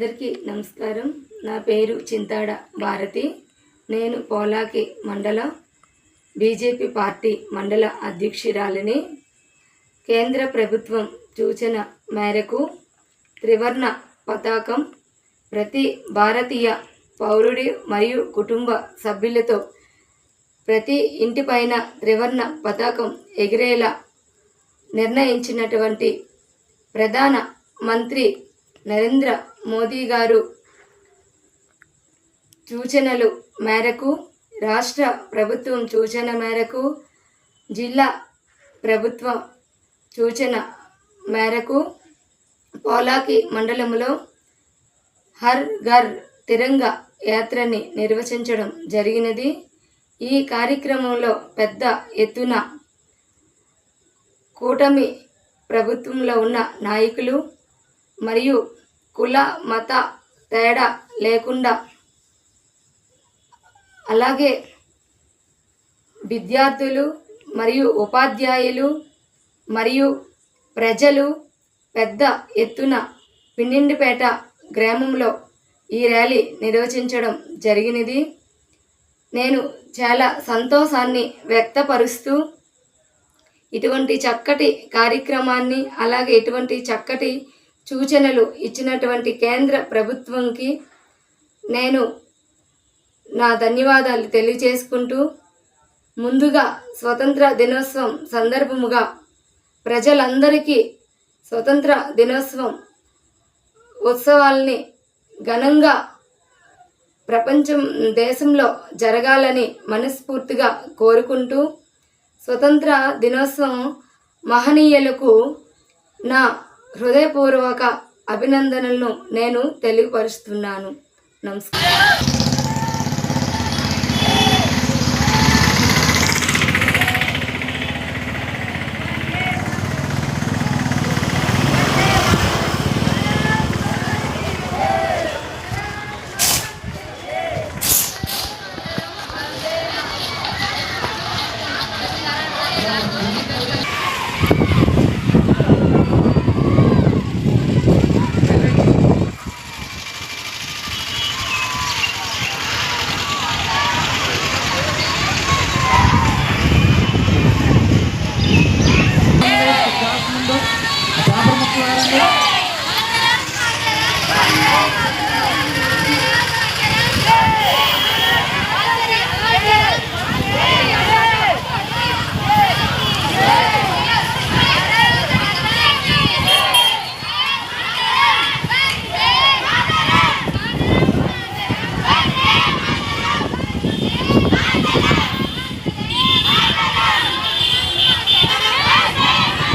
అందరికీ నమస్కారం. నా పేరు చింతాడ భారతి. నేను పోలాకి మండల బీజేపీ పార్టీ మండల అధ్యక్షురాలిని. కేంద్ర ప్రభుత్వం సూచన మేరకు త్రివర్ణ పతాకం ప్రతి భారతీయ పౌరుడి మరియు కుటుంబ సభ్యులతో ప్రతి ఇంటిపైన త్రివర్ణ పతాకం ఎగిరేలా నిర్ణయించినటువంటి ప్రధాన మంత్రి నరేంద్ర మోదీ గారు సూచనలు మేరకు రాష్ట్ర ప్రభుత్వం సూచన మేరకు జిల్లా ప్రభుత్వ సూచన మేరకు పోలాకి మండలంలో హర్ ఘర్ తిరంగా యాత్రని నిర్వహించడం జరిగినది. ఈ కార్యక్రమంలో పెద్ద ఎత్తున కూటమి ప్రభుత్వంలో ఉన్న నాయకులు మరియు కుల మత తేడా లేకుండా అలాగే విద్యార్థులు మరియు ఉపాధ్యాయులు మరియు ప్రజలు పెద్ద ఎత్తున పిన్నిండిపేట గ్రామంలో ఈ ర్యాలీ నిర్వచించడం జరిగినది. నేను చాలా సంతోషాన్ని వ్యక్తపరుస్తూ ఇటువంటి చక్కటి కార్యక్రమాన్ని అలాగే ఇటువంటి చక్కటి సూచనలు ఇచ్చినటువంటి కేంద్ర ప్రభుత్వంకి నేను నా ధన్యవాదాలు తెలియజేసుకుంటూ ముందుగా స్వతంత్ర దినోత్సవం సందర్భముగా ప్రజలందరికీ స్వతంత్ర దినోత్సవం ఉత్సవాల్ని ఘనంగా ప్రపంచం దేశంలో జరగాలని మనస్ఫూర్తిగా కోరుకుంటూ స్వతంత్ర దినోత్సవం మహనీయులకు నా హృదయపూర్వక అభినందనలను నేను తెలియపరుస్తున్నాను. నమస్కారం.